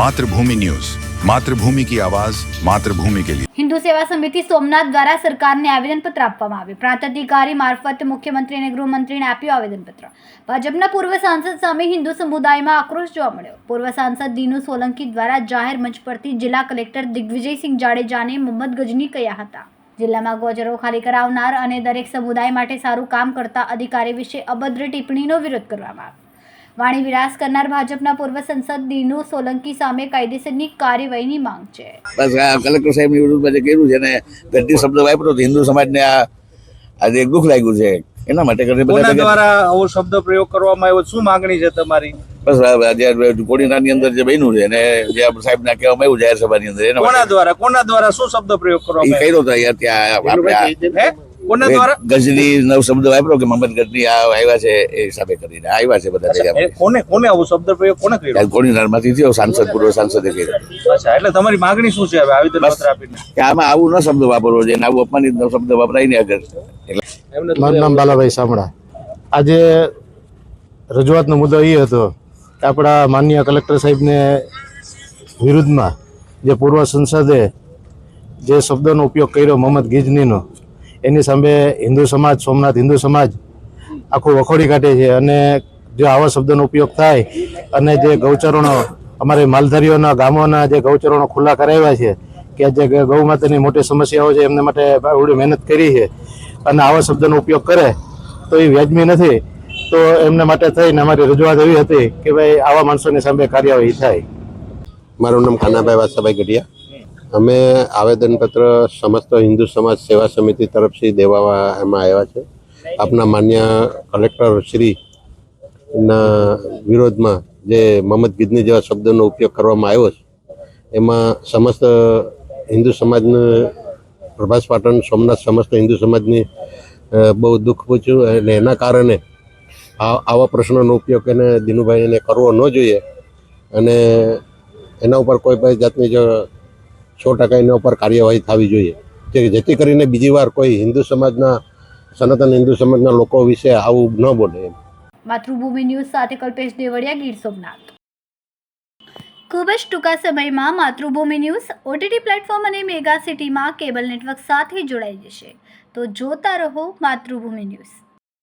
Mathrubhumi news Mathrubhumi કી આવાજ માતૃભૂમિ કે લિયે હિન્દુ સેવા સમિતિ સોમનાથ દ્વારા સરકારને આવેદનપત્ર આપવામાં આવ્યું. પ્રાંત અધિકારી મારફત મુખ્યમંત્રી અને ગૃહમંત્રીને આપ્યું આવેદનપત્ર. ભાજપના પૂર્વ સાંસદ સામે હિન્દુ સમુદાયમાં આક્રોશ જોવા મળ્યો. પૂર્વ સાંસદ દીનુ સોલંકી દ્વારા જાહેર મંચ પરથી જિલ્લા કલેક્ટર દિગ્વિજયસિંહ જાડેજાને મોહમ્મદ ગજની કહ્યા હતા. જિલ્લામાં ગોજરો ખાલી કરાવનાર અને દરેક સમુદાય માટે સારું કામ કરતા અધિકારી વિશે અભદ્ર ટિપ્પણીનો વિરોધ કરવામાં આવ્યો. વાણી વિલાસ કરનાર ભાજપના પૂર્વ સંસદ દીનુ સોલંકી સામે કાયદેસરની કાર્યવાહીની માંગ છે. બસ આ કલેક્ટર સાહેબની વિરુદ્ધ જે કર્યું છે ને ગઢી શબ્દ વાપર્યો તો હિન્દુ સમાજને આ આજે એક દુઃખ લાગ્યું છે. એના માટે કરીને બધા દ્વારા આવો શબ્દ પ્રયોગ કરવામાં આવ્યો? શું માંગણી છે તમારી? બસ આ જે કોડીનારની અંદર જે બન્યું છે અને જે સાહેબના કહેવામાં આવ્યું જાહેર સભાની અંદર એના કોના દ્વારા? કોના દ્વારા શું શબ્દ પ્રયોગ કરવામાં કર્યો તો અહીંયા ત્યાં આપણે કોના દ્વારા? ગજની નવ શબ્દ વાપરો કે મોહમ્મદ ગજની આ આવ્યા છે એ હિસાબે કરીને. આવ્યા છે બધા ભેગા કોને કોને આવો શબ્દ પ્રયોગ કોને કર્યો? કોની કોડીનારમાંથી થયો? સાંસદ પૂર્વ સાંસદે કર્યો. અચ્છા એટલે તમારી માંગણી શું છે હવે આવેદન પત્ર આપીને? કે આમાં આવું ન શબ્દ વાપરવો જોઈએ આવું અપમાનિત ન શબ્દ વપરાય ને આગળ એટલે મારું નામ બાલાભાઈ સામડા આજે રજૂઆતનો મુદ્દો એ હતો કે આપણા માનનીય કલેક્ટર સાહેબને વિરુદ્ધમાં જે પૂર્વ સંસદે જે શબ્દોનો ઉપયોગ કર્યો મોહમ્મદ ગિજનીનો એની સામે હિન્દુ સમાજ, સોમનાથ હિન્દુ સમાજ આખું વખોડી કાઢે છે અને જો આવા શબ્દોનો ઉપયોગ થાય અને જે ગૌચરણો અમારે માલધારીઓના ગામોના જે ગૌચરણો ખુલ્લા કરાવ્યા છે કે જે ગૌ માતાની મોટી સમસ્યાઓ છે એમને માટે આવડી મહેનત કરી છે અને આવા શબ્દનો ઉપયોગ કરે તો એ વ્યાજબી નથી. તો એમને માટે થઈને અમારી રજૂઆત એવી હતી કે ભાઈ આવા માણસોની સામે કાર્યવાહી થાય. મારું નામ ખાનાભાઈ વાસાભાઈ ગઢિયા. અમે આવેદનપત્ર સમસ્ત હિન્દુ સમાજ સેવા સમિતિ તરફથી દેવા એમાં આવ્યા છે. આપના માન્ય કલેક્ટર શ્રીના વિરોધમાં જે મમદ ગીદની જેવા શબ્દોનો ઉપયોગ કરવામાં આવ્યો છે, એમાં સમસ્ત હિન્દુ સમાજને પ્રભાસ પાટણ, સોમનાથ સમસ્ત હિન્દુ સમાજની બહુ દુઃખ પૂછ્યું અને એના કારણે આવા પ્રશ્નોનો ઉપયોગ એને દિનુભાઈને કરવો ન જોઈએ અને એના ઉપર કોઈ પણ જાતની જો સો ટકા એના ઉપર કાર્યવાહી થવી જોઈએ. કે જેથી કરીને બીજી વાર કોઈ હિન્દુ સમાજના, સનાતન હિન્દુ સમાજના લોકો વિશે આવું ન બોલે માતૃભૂમિ ન્યૂઝ સાથે કલ્પેશ દેવડિયા, ગીર સોમનાથ. ખૂબ જ ટૂંકા સમયમાં માતૃભૂમિ ન્યૂઝ ઓટીટી પ્લેટફોર્મ અને મેગા સિટીમાં કેબલ નેટવર્ક સાથે જોડાઈ જશે. તો જોતા રહો માતૃભૂમિ ન્યૂઝ.